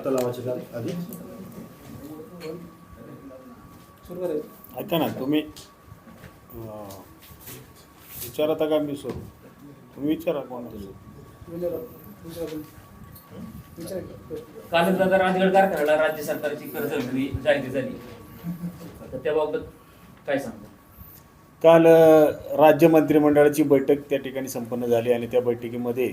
आता लावायचे का आधी? सुरू करायचं ऐका ना तुम्ही विचारता का मी सर. तुम्ही विचारा कोण विचारा विचारा विचारा कालच दादा राजगड कारखान्याला राज्य सरकारची कर्ज जाहिर झाली. तर त्याबाबत काय सांगता? काल अ, राज्य मंत्रिमंडळाची बैठक त्या ठिकाणी संपन्न झाली आणि त्या बैठकीमध्ये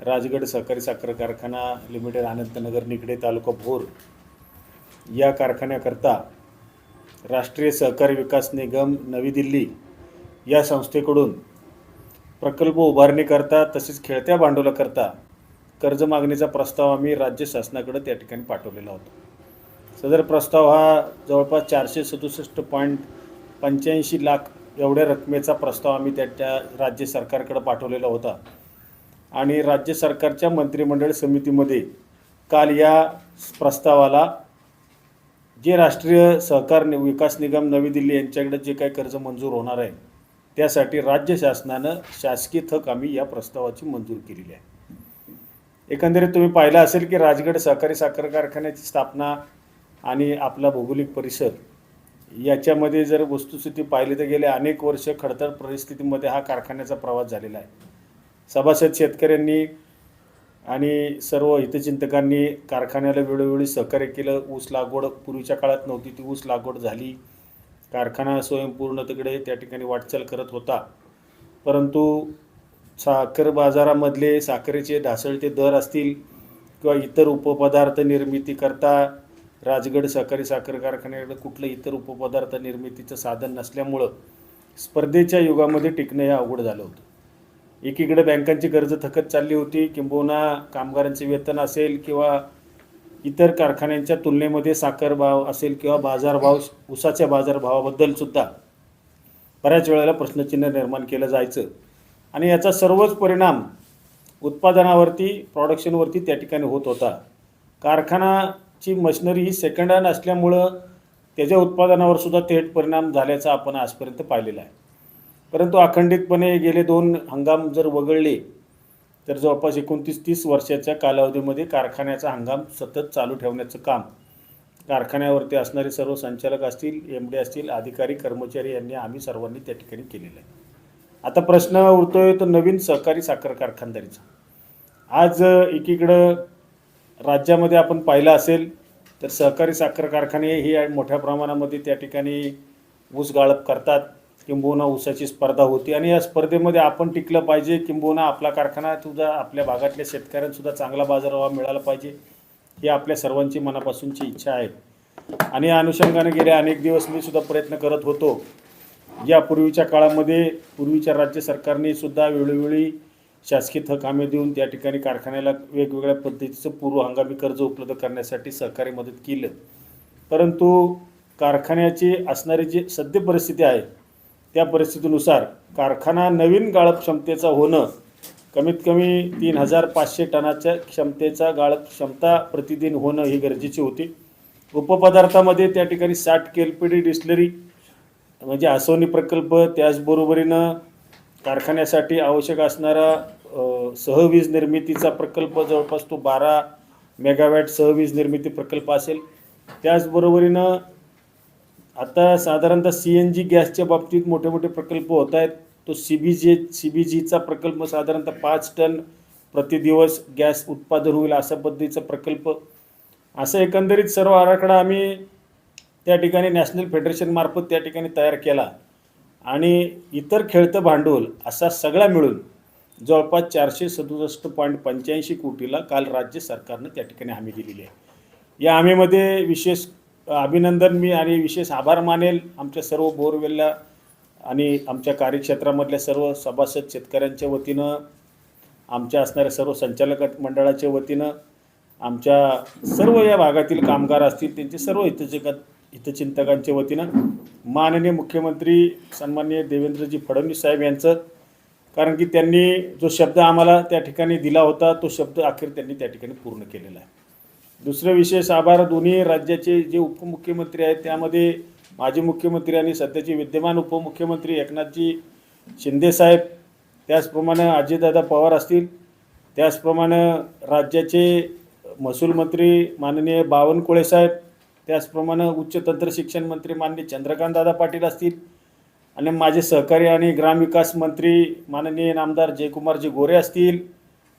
राजगड सहकारी साखर कारखाना लिमिटेड अनंतनगर निकडे तालुका भोर या कारखान्याकरता राष्ट्रीय सहकारी विकास निगम नवी दिल्ली या संस्थेकडून प्रकल्प उभारणीकरता तसेच खेळत्या भांडवलाकरता कर्ज मागणीचा प्रस्ताव आम्ही राज्य शासनाकडे त्या ठिकाणी पाठवलेला होता. सदर प्रस्ताव हा जवळपास चारशे सदुसष्ट पॉईंट पंच्याऐंशी लाख एवढ्या रकमेचा प्रस्ताव आम्ही त्याच्या राज्य सरकारकडे पाठवलेला होता. आणि राज्य सरकारच्या मंत्रिमंडळ समितीमध्ये काल या प्रस्तावाला जे राष्ट्रीय सहकार नि- विकास निगम नवी दिल्ली यांच्याकडे जे काही कर्ज मंजूर होणार आहे त्यासाठी राज्य शासनानं शासकीय थक आम्ही या प्रस्तावाची मंजूर केलेली आहे. एकंदरीत तुम्ही पाहिलं असेल की राजगड सहकारी साखर कारखान्याची स्थापना आणि आपला भौगोलिक परिसर याच्यामध्ये जर वस्तुस्थिती पाहिली तर गेले अनेक वर्ष खडतर परिस्थितीमध्ये हा कारखान्याचा प्रवास झालेला आहे. सभासद शेतकऱ्यांनी आणि सर्व हितचिंतकांनी कारखान्याला वेळोवेळी सहकार्य केलं. ऊस लागवड पूर्वीच्या काळात नव्हती. ती ऊस लागवड झाली. कारखाना स्वयंपूर्ण तिकडे त्या ठिकाणी वाटचाल करत होता. परंतु साखर बाजारामधले साखरेचे ढासळते दर असतील किंवा इतर उपपदार्थ निर्मितीकरता राजगड सहकारी साखर कारखान्याकडे कुठलं इतर उपपदार्थ निर्मितीचं साधन नसल्यामुळं स्पर्धेच्या युगामध्ये टिकणं हे अवघड झालं होतं. एकीकडे बँकांची कर्ज थकत चालली होती किंबहुना कामगारांचे वेतन असेल किंवा इतर कारखान्यांच्या तुलनेमध्ये साखर भाव असेल किंवा बाजारभाव उसाच्या बाजारभावाबद्दल सुद्धा बऱ्याच वेळेला प्रश्नचिन्ह निर्माण केलं जायचं. आणि याचा सर्वच परिणाम उत्पादनावरती प्रॉडक्शनवरती त्या ठिकाणी होत होता. कारखानाची मशिनरी ही सेकंड हँड असल्यामुळं त्याच्या उत्पादनावर सुद्धा थेट परिणाम झाल्याचा आपण आजपर्यंत पाहिलेला आहे. परंतु अखंडितपणे गेले दोन हंगाम जर वगळले तर जवळपास एकोणतीस तीस वर्षाच्या कालावधीमध्ये कारखान्याचा हंगाम सतत चालू ठेवण्याचं काम कारखान्यावरती असणारे सर्व संचालक असतील एम डी असतील अधिकारी कर्मचारी यांनी आम्ही सर्वांनी त्या ठिकाणी केलेलं आहे. आता प्रश्न उरतोय तो नवीन सहकारी साखर कारखानदारीचा. आज एकीकडं राज्यामध्ये आपण पाहिलं असेल तर सहकारी साखर कारखाने ही मोठ्या प्रमाणामध्ये त्या ठिकाणी ऊस गाळप करतात. किंबहुना ऊसाची स्पर्धा होती आणि या स्पर्धेमध्ये आपण टिकलं पाहिजे. किंबहुना आपला कारखाना सुद्धा आपल्या भागातल्या शेतकऱ्यांसुद्धा चांगला बाजारभाव मिळाला पाहिजे ही आपल्या सर्वांची मनापासूनची इच्छा आहे. आणि या अनुषंगाने गेले अनेक दिवस मी सुद्धा प्रयत्न करत होतो. या पूर्वीच्या काळामध्ये पूर्वीच्या राज्य सरकारने सुद्धा वेळोवेळी शासकीय थकामे देऊन त्या ठिकाणी कारखान्याला वेगवेगळ्या पद्धतीचं पूर्व हंगामी कर्ज उपलब्ध करण्यासाठी सहकारी मदत केलं. परंतु कारखान्याची असणारी जी सद्य परिस्थिती आहे त्या परिस्थितीनुसार कारखाना नवीन गाळप क्षमतेचा होणं कमीत कमी तीन हजार पाचशे टनाच्या क्षमतेचा गाळप क्षमता प्रतिदिन होणं ही गरजेची होती. उपपदार्थामध्ये त्या ठिकाणी साठ केलपीडी डिस्लरी म्हणजे आसवणी प्रकल्प त्याचबरोबरीनं कारखान्यासाठी आवश्यक असणारा सहवीज निर्मितीचा प्रकल्प जवळपास तो बारा मेगावॅट सहवीज निर्मिती प्रकल्प असेल. त्याचबरोबरीनं आता साधारणतः सी एन जी गॅसच्या बाबतीत मोठे मोठे प्रकल्प होत आहेत. तो C B J C B जीचा प्रकल्प साधारणतः पाच टन प्रतिदिवस गॅस उत्पादन होईल अशा पद्धतीचा प्रकल्प. असं एकंदरीत सर्व आराखडा आम्ही त्या ठिकाणी नॅशनल फेडरेशनमार्फत त्या ठिकाणी तयार केला. आणि इतर खेळतं भांडवल असा सगळा मिळून जवळपास चारशे सदुसष्ट पॉईंट पंच्याऐंशी कोटीला काल राज्य सरकारनं त्या ठिकाणी हमी दिलेली आहे. या हमीमध्ये विशेष अभिनंदन मी आणि विशेष आभार मानेल. आमच्या सर्व बोरवेलला आणि आमच्या कार्यक्षेत्रामधल्या सर्व सभासद शेतकऱ्यांच्या वतीनं आमच्या असणाऱ्या सर्व संचालक मंडळाच्या वतीनं आमच्या सर्व या भागातील कामगार असतील त्यांचे सर्व हितचिक हितचिंतकांच्या वतीनं माननीय मुख्यमंत्री सन्माननीय देवेंद्रजी फडणवीस साहेब यांचं कारण की त्यांनी जो शब्द आम्हाला त्या ठिकाणी दिला होता तो शब्द अखेर त्यांनी त्या ठिकाणी पूर्ण केलेला आहे. दुसरं विशेष आभार दोन्ही राज्याचे जे उपमुख्यमंत्री आहेत त्यामध्ये माजी मुख्यमंत्री आणि सध्याचे विद्यमान उपमुख्यमंत्री एकनाथजी शिंदेसाहेब त्याचप्रमाणे अजितदादा पवार असतील. त्याचप्रमाणे राज्याचे महसूल मंत्री माननीय बावनकुळे साहेब त्याचप्रमाणे उच्च तंत्र शिक्षण मंत्री माननीय चंद्रकांतदादा पाटील असतील. आणि माझे सहकारी आणि ग्रामविकास मंत्री माननीय आमदार जयकुमारजी गोरे असतील.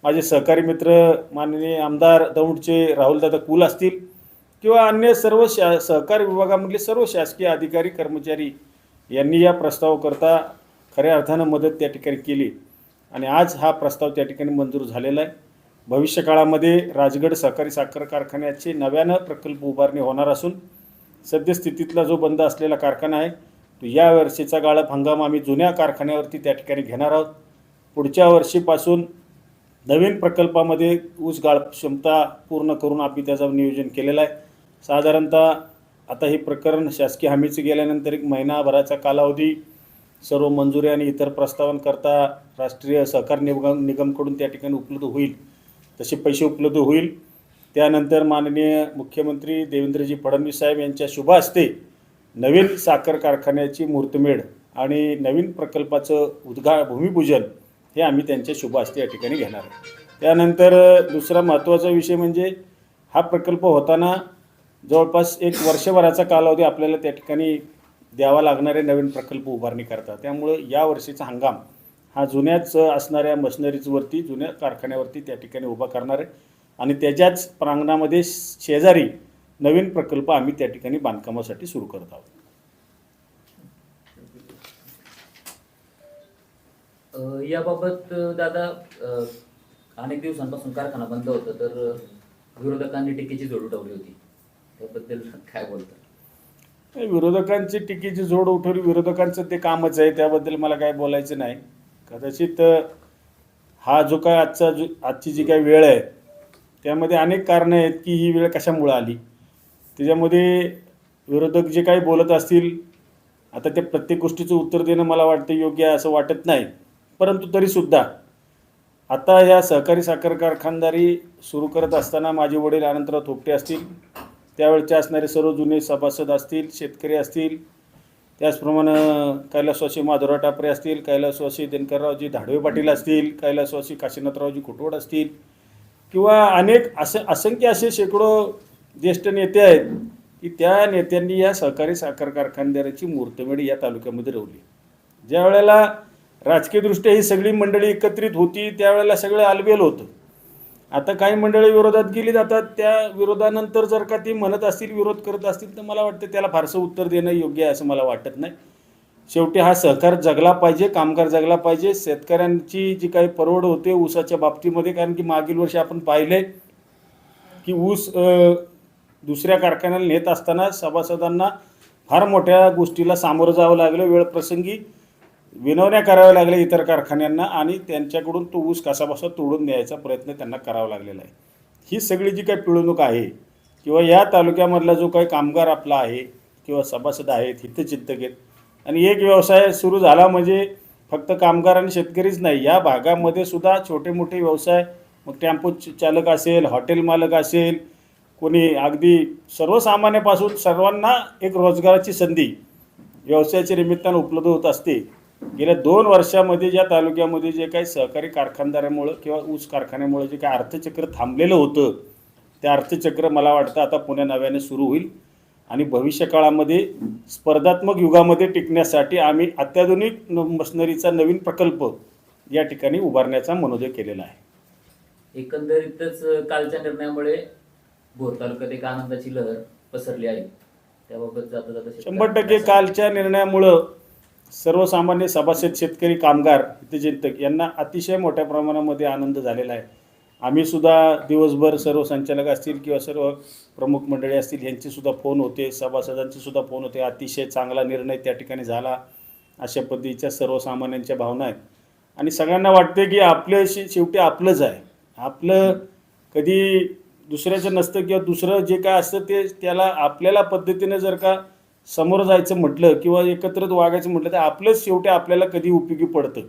माझे सहकारी मित्र माननीय आमदार दौंडचे राहुलदादा कुल असतील किंवा अन्य सर्व शा सहकारी विभागामधले सर्व शासकीय अधिकारी कर्मचारी यांनी या प्रस्तावाकरता खऱ्या अर्थानं मदत त्या ठिकाणी केली आणि आज हा प्रस्ताव त्या ठिकाणी मंजूर झालेला आहे. भविष्यकाळामध्ये राजगड सहकारी साखर कारखान्याचे नव्यानं प्रकल्प उभारणी होणार असून सद्यस्थितीतला जो बंद असलेला कारखाना आहे तो या वर्षीचा गाळप हंगाम आम्ही जुन्या कारखान्यावरती त्या ठिकाणी घेणार आहोत. पुढच्या वर्षीपासून नवीन प्रकल्पामध्ये ऊस गाळ क्षमता पूर्ण करून आम्ही त्याचं नियोजन केलेलं आहे. साधारणतः आता हे प्रकरण शासकीय हमीचं गेल्यानंतर एक महिनाभराचा कालावधी सर्व मंजुरी आणि इतर प्रस्तावांकरता राष्ट्रीय सहकार निगम निगमकडून त्या ठिकाणी उपलब्ध होईल. तसे पैसे उपलब्ध होईल. त्यानंतर माननीय मुख्यमंत्री देवेंद्रजी फडणवीस साहेब यांच्या शुभ हस्ते नवीन साखर कारखान्याची मुहूर्तमेढ आणि नवीन प्रकल्पाचं उद्घा भूमिपूजन हे आम्ही त्यांच्या शुभ हस्ते या ठिकाणी घेणार आहे. त्यानंतर दुसरा महत्त्वाचा विषय म्हणजे हा प्रकल्प होताना जवळपास एक वर्षभराचा कालावधी आपल्याला त्या ठिकाणी द्यावा लागणारे नवीन प्रकल्प उभारणी करतात त्यामुळं या वर्षीचा हंगाम हा जुन्याच असणाऱ्या मशिनरीजवरती जुन्या कारखान्यावरती त्या ठिकाणी उभा करणार आहे. आणि त्याच्याच प्रांगणामध्ये शेजारी नवीन प्रकल्प आम्ही त्या ठिकाणी बांधकामासाठी सुरू करत आहोत. अ, याबाबत अ, दादा अ, अनेक दिवसांपासून कारखाना बंद होता तर अ, विरोधकांनी टीकेची जोड उठवली होती. त्याबद्दल काय बोलतात विरोधकांची टीकेची जोड उठवली विरोधकांचं ते कामच आहे त्याबद्दल मला काय बोलायचं नाही. कदाचित अ, हा जो काय आजचा जो आजची जी काय वेळ आहे त्यामध्ये अनेक कारणं आहेत की ही वेळ कशामुळं आली. त्याच्यामध्ये विरोधक जे काही बोलत असतील आता त्या प्रत्येक गोष्टीचं उत्तर देणं मला वाटतं योग्य आहे असं वाटत नाही. परंतु तरीसुद्धा आता या सहकारी साखर कारखानदारी सुरू करत असताना माझे वडील अनंतराव थोपटे असतील त्यावेळचे असणारे सर्व जुने सभासद असतील शेतकरी असतील त्याचप्रमाणे कैलासवासी माधुराव टापरे असतील कैलासवासी दिनकररावजी धाडवे पाटील असतील कैलासवासी काशीनाथरावजी कुटवड असतील किंवा अनेक असं असंख्य असे शेकडो ज्येष्ठ नेते आहेत की त्या नेत्यांनी या सहकारी साखर कारखानदाराची मूर्तमेढ या तालुक्यामध्ये रवली. ज्या वेळेला राजकीयदृष्ट्या ही सगळी मंडळी एकत्रित होती त्यावेळेला सगळं आलबेल होतं. आता काही मंडळी विरोधात गेली जातात त्या विरोधानंतर जर का ती म्हणत असतील विरोध करत असतील तर मला वाटतं त्याला फारसं उत्तर देणं योग्य आहे असं मला वाटत नाही. शेवटी हा सहकार जगला पाहिजे कामगार जगला पाहिजे. शेतकऱ्यांची जी काही परवड होते ऊसाच्या बाबतीमध्ये कारण की मागील वर्षी आपण पाहिले की ऊस दुसऱ्या कारखान्याला नेत असताना सभासदांना फार मोठ्या गोष्टीला सामोरं जावं लागलं. वेळप्रसंगी विनवण्या कराव्या लागल्या इतर कारखान्यांना आणि त्यांच्याकडून तो ऊस कसाबसा तोडून न्यायचा प्रयत्न त्यांना करावा लागलेला आहे. ही सगळी जी काही पिळवणूक आहे किंवा या तालुक्यामधला जो काही कामगार आपला आहे किंवा सभासद आहेत हितचिंतक आहेत आणि एक व्यवसाय सुरू झाला म्हणजे फक्त कामगार आणि शेतकरीच नाही या भागामध्ये सुद्धा छोटे मोठे व्यवसाय मग टेम्पो चालक असेल हॉटेल मालक असेल कोणी अगदी सर्वसामान्यापासून सर्वांना एक रोजगाराची संधी व्यवसायाच्या निमित्तानं उपलब्ध होत असते. गेल्या दोन वर्षामध्ये ज्या तालुक्यामध्ये जे काही सहकारी कारखानदारामुळं किंवा ऊस कारखान्यामुळं जे काही अर्थचक्र थांबलेलं होतं त्या अर्थचक्र मला वाटतं आता पुन्हा नव्याने सुरू होईल. आणि भविष्य काळामध्ये स्पर्धात्मक युगामध्ये टिकण्यासाठी आम्ही अत्याधुनिक मशिनरीचा नवीन प्रकल्प या ठिकाणी उभारण्याचा मनोदय केलेला आहे. एकंदरीतच कालच्या निर्णयामुळे भोर तालुक्यात एक आनंदाची लहर पसरली आहे. त्याबाबत जाता जाता शंभर टक्के? कालच्या निर्णयामुळं सर्वसामान्य सभासद शेतकरी कामगार हितचिंतक यांना अतिशय मोठ्या प्रमाणामध्ये आनंद झालेला आहे. आम्हीसुद्धा दिवसभर सर्व संचालक असतील किंवा सर्व प्रमुख मंडळी असतील यांचेसुद्धा फोन होते सभासदांचेसुद्धा फोन होते. अतिशय चांगला निर्णय त्या ठिकाणी झाला. अशा पद्धतीच्या सर्वसामान्यांच्या भावना आहेत. आणि सगळ्यांना वाटते की आपलं शे शेवटी आपलंच आहे. आपलं कधी दुसऱ्याचं नसतं किंवा दुसरं जे काय असतं ते त्याला आपल्याला पद्धतीनं जर का समोर जायचं म्हटलं किंवा एकत्रित वागायचं म्हटलं तर आपलंच शेवटी आपल्याला कधी उपयोगी पडतं?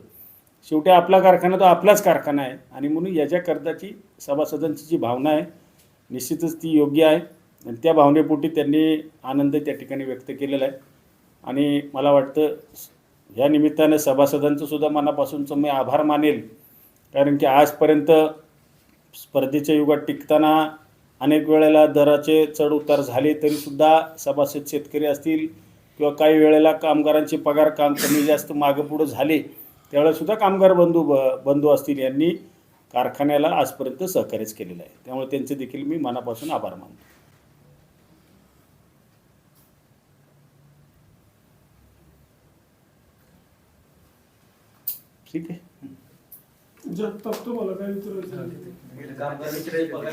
शेवटी आपला कारखाना तो आपलाच कारखाना आहे. आणि म्हणून याच्याकरताची सभासदांची जी भावना आहे निश्चितच ती योग्य आहे. आणि त्या भावनेपोटी त्यांनी आनंद त्या ठिकाणी व्यक्त केलेला आहे. आणि मला वाटतं ह्या निमित्तानं सभासदांचं सुद्धा मनापासूनचं मी आभार मानेल. कारण की आजपर्यंत स्पर्धेच्या युगात टिकताना अनेक वेळेला दराचे चढ उतार झाले तरीसुद्धा सभासद शेतकरी असतील किंवा काही वेळेला कामगारांचे पगार काम कमी जास्त मागं पुढं झाले त्यावेळेसुद्धा कामगार बंधू ब बंधू असतील यांनी कारखान्याला आजपर्यंत सहकार्यच केलेलं आहे. त्यामुळे त्यांचे देखील मी मनापासून आभार मानतो. ठीक आहे. जगताप तुम्हाला काय विचारायचं